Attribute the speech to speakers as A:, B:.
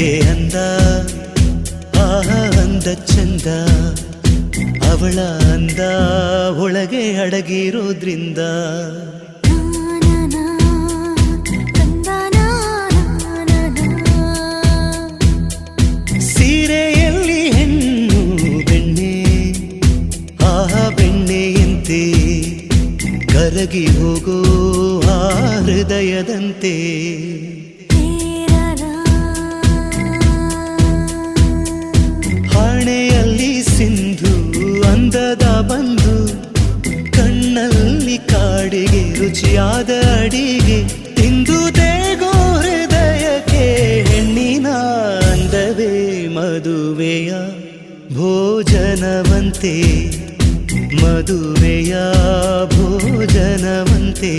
A: ಯಾಕೆ ಅಂದ ಆಹ ಅಂದ ಚಂದ ಅವಳ ಅಂದ ಒಳಗೆ ಅಡಗಿರೋದ್ರಿಂದ. ಸೀರೆಯಲ್ಲಿ ಹೆಣ್ಣು ಬೆಣ್ಣೆ ಆಹ ಬೆಣ್ಣೆಯಂತೆ ಕರಗಿ ಹೋಗೋ ಆ ಹೃದಯದಂತೆ. ಅಂದದ ಬಂದು ಕಣ್ಣಲ್ಲಿ ಕಾಡಿಗೆ, ರುಚಿಯಾದ ಅಡಿಗೆ, ತಿಂದು ದೇಗೋ ಹೃದಯಕ್ಕೆ ಹೆಣ್ಣಿನ ಅಂದವೇ ಮದುವೆಯ ಭೋಜನವಂತೆ. ಮದುವೆಯ ಭೋಜನವಂತೆ.